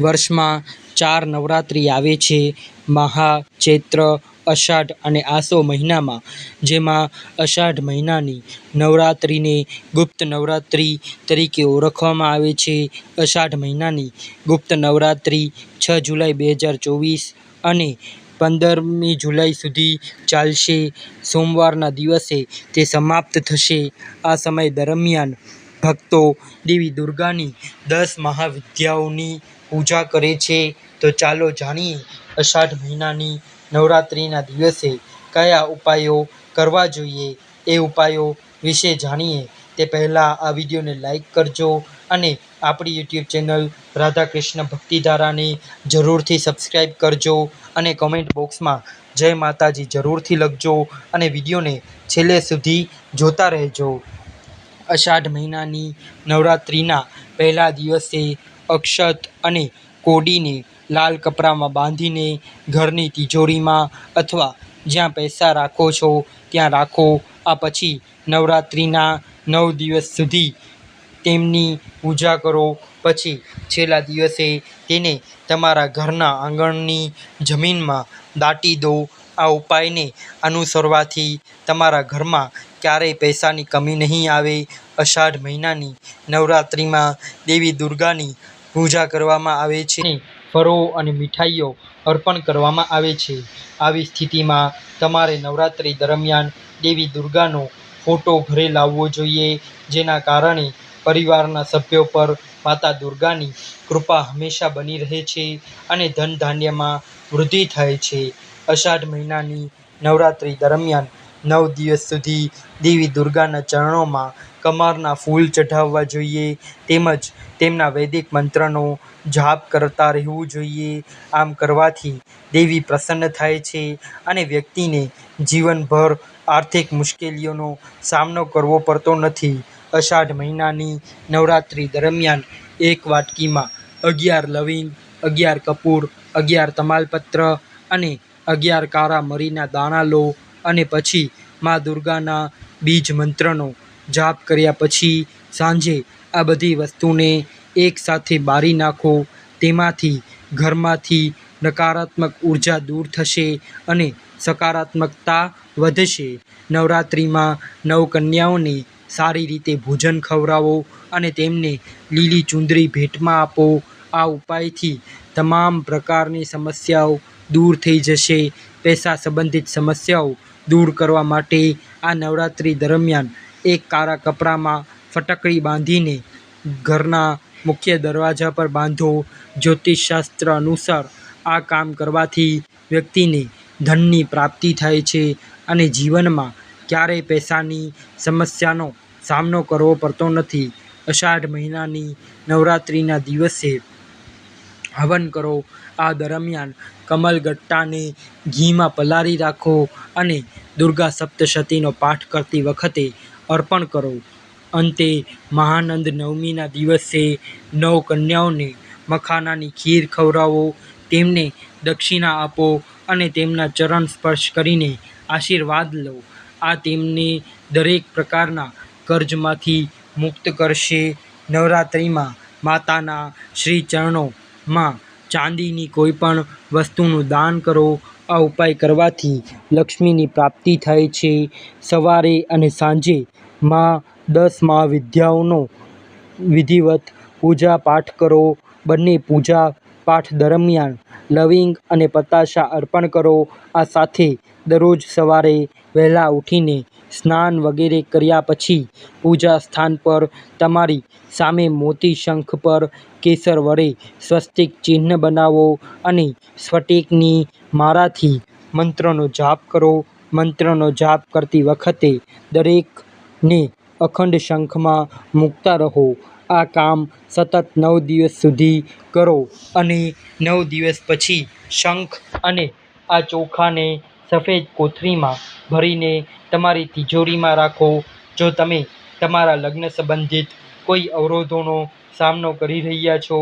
વર્ષમાં ચાર નવરાત્રિ આવે છે. મહા ચૈત્ર અષાઢ અને આસો મહિનામાં, જેમાં અષાઢ મહિનાની નવરાત્રિને ગુપ્ત નવરાત્રિ તરીકે ઓળખવામાં આવે છે. અષાઢ મહિનાની ગુપ્ત નવરાત્રિ છ જુલાઈ બે હજાર ચોવીસ અને પંદરમી જુલાઈ સુધી ચાલશે. સોમવારના દિવસે તે સમાપ્ત થશે. આ સમય દરમિયાન ભક્તો દેવી દુર્ગાની દસ મહાવિદ્યાઓની પૂજા કરે છે. તો ચાલો જાણીએ, અષાઢ મહિનાની નવરાત્રિના દિવસે કયા ઉપાયો કરવા જોઈએ? એ ઉપાયો વિશે જાણીએ. તે પહેલાં આ વિડીયોને લાઈક કરજો અને આપણી યુટ્યુબ ચેનલ રાધાકૃષ્ણ ભક્તિધારાને જરૂરથી સબસ્ક્રાઈબ કરજો અને કમેન્ટ બોક્સમાં જય માતાજી જરૂરથી લખજો અને વિડીયોને છેલ્લે સુધી જોતા રહેજો. અષાઢ મહિનાની નવરાત્રિના પહેલા દિવસે અક્ષત અને કોડીને લાલ કપડામાં બાંધીને ઘરની તિજોરીમાં અથવા જ્યાં પૈસા રાખો છો ત્યાં રાખો. આ પછી નવરાત્રિના નવ દિવસ સુધી તેમની પૂજા કરો. પછી છેલ્લા દિવસે તેને તમારા ઘરના આંગણની જમીનમાં દાટી દો. આ ઉપાયને અનુસરવાથી તમારા ઘરમાં ક્યારેય પૈસાની કમી નહીં આવે. અષાઢ મહિનાની નવરાત્રિમાં દેવી દુર્ગાની પૂજા કરવામાં આવે છે. ફળો અને મીઠાઈઓ અર્પણ કરવામાં આવે છે. આવી સ્થિતિમાં તમારે નવરાત્રિ દરમિયાન દેવી દુર્ગાનો ફોટો ઘરે લાવવો જોઈએ, જેના કારણે પરિવારના સભ્યો પર માતા દુર્ગાની કૃપા હંમેશા બની રહે છે અને ધન ધાન્યમાં વૃદ્ધિ થાય છે. અષાઢ મહિનાની નવરાત્રિ દરમિયાન નવ દિવસ સુધી દેવી દુર્ગાના ચરણોમાં કમરના ફૂલ ચઢાવવા જોઈએ, તેમજ તેમના વૈદિક મંત્રનો જાપ કરતા રહેવું જોઈએ. આમ કરવાથી દેવી પ્રસન્ન થાય છે અને વ્યક્તિને જીવનભર આર્થિક મુશ્કેલીઓનો સામનો કરવો પડતો નથી. અષાઢ મહિનાની નવરાત્રિ દરમિયાન એક વાટકીમાં અગિયાર લવિંગ, અગિયાર કપૂર, અગિયાર તમાલપત્ર અને અગિયાર કારા મરીના દાણા લો અને પછી મા દુર્ગાના બીજ મંત્રનો જાપ કર્યા પછી સાંજે આ બધી વસ્તુને એકસાથે બારી નાખો. તેમાંથી ઘરમાંથી નકારાત્મક ઊર્જા દૂર થશે અને સકારાત્મકતા વધશે. નવરાત્રિમાં નવકન્યાઓને સારી રીતે ભોજન ખવડાવો અને તેમને લીલી ચુંદરી ભેટમાં આપો. આ ઉપાયથી તમામ પ્રકારની સમસ્યાઓ દૂર થઈ જશે. પૈસા સંબંધિત સમસ્યાઓ દૂર કરવા માટે આ નવરાત્રિ દરમિયાન એક કારા કપડામાં ફટકડી બાંધીને ઘરના મુખ્ય દરવાજા પર બાંધો. જ્યોતિષશાસ્ત્ર અનુસાર આ કામ કરવાથી વ્યક્તિને ધનની પ્રાપ્તિ થાય છે અને જીવનમાં ક્યારેય પૈસાની સમસ્યાનો સામનો કરવો પડતો નથી. અષાઢ મહિનાની નવરાત્રિના દિવસે હવન કરો. આ દરમિયાન કમલગટ્ટાને ઘીમાં પલાળી રાખો અને દુર્ગા સપ્તશતીનો પાઠ કરતી વખતે અર્પણ કરો. અંતે મહાનંદ નવમીના દિવસે નવ કન્યાઓને મખાનાની ખીર ખવડાવો, તેમને દક્ષિણા આપો અને તેમના ચરણ સ્પર્શ કરીને આશીર્વાદ લો. આ તેમને દરેક પ્રકારના કર્જમાંથી મુક્ત કરશે. નવરાત્રિમાં માતાના શ્રી ચરણોમાં ચાંદીની કોઈ પણ વસ્તુનું દાન કરો. આ ઉપાય કરવાથી લક્ષ્મીની પ્રાપ્તિ થાય છે. સવારે અને સાંજે મા દસ મહાવિદ્યાઓનો વિધિવત પૂજા પાઠ કરો. બંને પૂજા પાઠ દરમિયાન લવિંગ અને પતાશા અર્પણ કરો. આ સાથે દરરોજ સવારે વહેલા ઉઠીને સ્નાન વગેરે કર્યા પછી પૂજા સ્થાન પર તમારી સામે મોતી શંખ પર કેસર વડે સ્વસ્તિક ચિહ્ન બનાવો અને સ્ફટિકની મારાથી મંત્રનો જાપ કરો. મંત્રનો જાપ કરતી વખતે દરેકને અખંડ શંખમાં મૂકતા રહો. આ કામ સતત નવ દિવસ સુધી કરો અને નવ દિવસ પછી શંખ અને આ ચોખાને સફેદ કોથળીમાં ભરીને તમારી તિજોરીમાં રાખો. જો તમે તમારા લગ્ન સંબંધિત કોઈ અવરોધોનો સામનો કરી રહ્યા છો,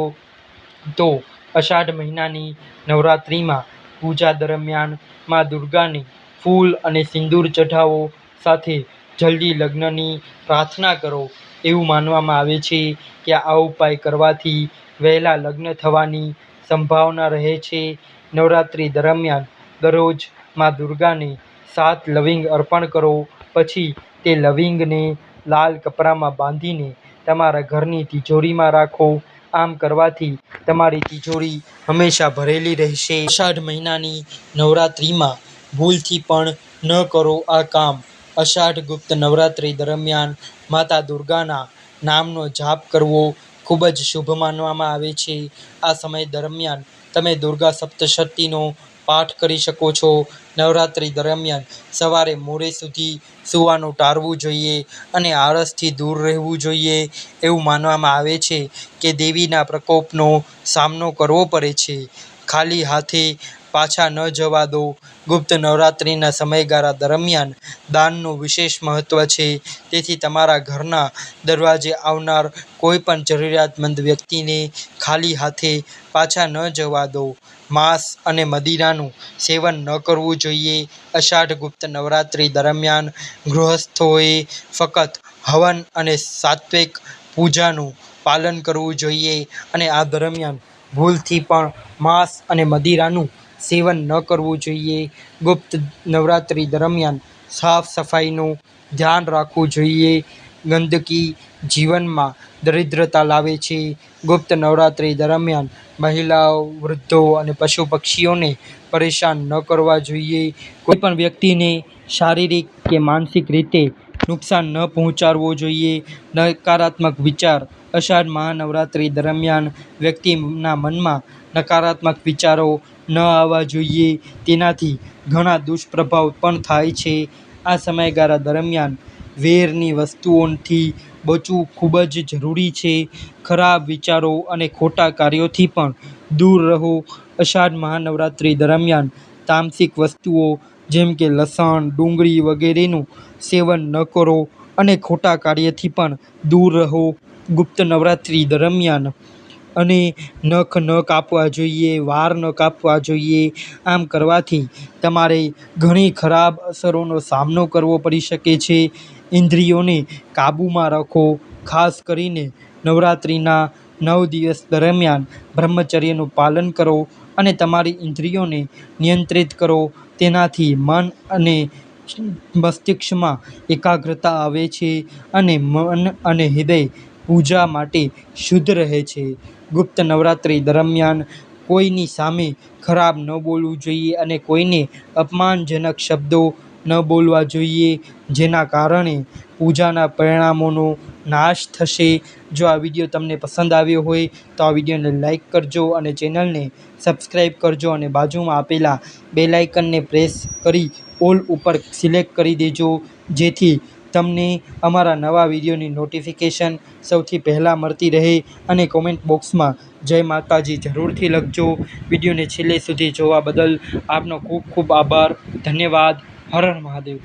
તો અષાઢ મહિનાની નવરાત્રિમાં પૂજા દરમિયાન મા દુર્ગાને ફૂલ અને સિંદૂર ચઢાવો. સાથે જલ્દી લગ્નની પ્રાર્થના કરો. એવું માનવામાં આવે છે કે આ ઉપાય કરવાથી વહેલા લગ્ન થવાની સંભાવના રહે છે. નવરાત્રિ દરમિયાન દરરોજ મા દુર્ગાને સાત લવિંગ અર્પણ કરો. પછી તે લવિંગને લાલ કપડામાં બાંધીને તમારા ઘરની તિજોરીમાં રાખો. આમ કરવાથી તમારી તિજોરી હંમેશા ભરેલી રહેશે. અષાઢ મહિનાની નવરાત્રિમાં ભૂલથી પણ ન કરો આ કામ. અષાઢ ગુપ્ત નવરાત્રિ દરમિયાન માતા દુર્ગાના નામનો જાપ કરવો ખૂબ જ શુભ માનવામાં આવે છે. આ સમય દરમિયાન તમે દુર્ગા સપ્તશતીનો પાઠ કરી શકો છો. નવરાત્રિ દરમિયાન સવારે મોડે સુધી સૂવાનું ટાળવું જોઈએ અને આળસથી દૂર રહેવું જોઈએ એવું માનવામાં આવે છે કે દેવીના પ્રકોપનો સામનો કરવો પડે છે. ખાલી હાથે પાછા ન જવા દો. ગુપ્ત નવરાત્રિના સમયગાળા દરમિયાન દાનનું વિશેષ મહત્ત્વ છે. તેથી તમારા ઘરના દરવાજે આવનાર કોઈ પણ જરૂરિયાતમંદ વ્યક્તિને ખાલી હાથે પાછા ન જવા દો. માંસ અને મદિરાનું સેવન ન કરવું જોઈએ. અષાઢ ગુપ્ત નવરાત્રિ દરમિયાન ગૃહસ્થોએ ફક્ત હવન અને સાત્વિક પૂજાનું પાલન કરવું જોઈએ અને આ દરમિયાન ભૂલથી પણ માંસ અને મદિરાનું સેવન ન કરવું જોઈએ. ગુપ્ત નવરાત્રિ દરમિયાન સાફ સફાઈનું ધ્યાન રાખવું જોઈએ. ગંદકી જીવનમાં દરિદ્રતા લાવે છે. ગુપ્ત નવરાત્રિ દરમિયાન મહિલાઓ, વૃદ્ધો અને પશુ પક્ષીઓને પરેશાન ન કરવા જોઈએ. કોઈ પણ વ્યક્તિને શારીરિક કે માનસિક રીતે નુકસાન ન પહોંચાડવું જોઈએ. નકારાત્મક વિચાર અષાઢ મહાનવરાત્રિ દરમિયાન વ્યક્તિના મનમાં નકારાત્મક વિચારો ન આવવા જોઈએ. તેનાથી ઘણા દુષ્પ્રભાવ પણ થાય છે. આ સમયગાળા દરમિયાન વેરની વસ્તુઓથી બચવું ખૂબ જ જરૂરી છે. ખરાબ વિચારો અને ખોટા કાર્યોથી પણ દૂર રહો. અષાઢ મહાનવરાત્રિ દરમિયાન તામસિક વસ્તુઓ જેમ કે લસણ, ડુંગળી વગેરેનું સેવન ન કરો અને ખોટા કાર્યથી પણ દૂર રહો. ગુપ્ત નવરાત્રિ દરમિયાન અને નખ ન કાપવા જોઈએ વાળ ન કાપવા જોઈએ. આમ કરવાથી તમારે ઘણી ખરાબ અસરોનો સામનો કરવો પડી શકે છે. ઇન્દ્રિયોને કાબૂમાં રાખો. ખાસ કરીને નવરાત્રિના નવ દિવસ દરમિયાન બ્રહ્મચર્યનું પાલન કરો અને તમારી ઇન્દ્રિયોને નિયંત્રિત કરો. તેનાથી મન અને મસ્તિષ્કમાં એકાગ્રતા આવે છે અને મન અને હૃદય પૂજા માટે શુદ્ધ રહે છે. ગુપ્ત નવરાત્રિ દરમિયાન કોઈની સામે ખરાબ ન બોલવું જોઈએ અને કોઈને અપમાનજનક શબ્દો ન બોલવા જોઈએ, જેના કારણે પૂજાના પરિણામોનો નાશ થશે. જો આ વીડિયો તમને પસંદ આવ્યો હોય, તો આ વિડીયોને લાઇક કરજો અને ચેનલને સબસ્ક્રાઈબ કરજો અને બાજુમાં આપેલા બેલાઇકનને પ્રેસ કરી ઓલ ઉપર સિલેક્ટ કરી દેજો, જેથી તમને અમારા નવા વિડીયોની નોટિફિકેશન સૌથી પહેલાં મળતી રહે અને કોમેન્ટ બોક્સમાં જય માતાજી જરૂરથી લખજો. વિડીયોને છેલ્લે સુધી જોવા બદલ આપનો ખૂબ ખૂબ આભાર. ધન્યવાદ. હર હર મહાદેવ.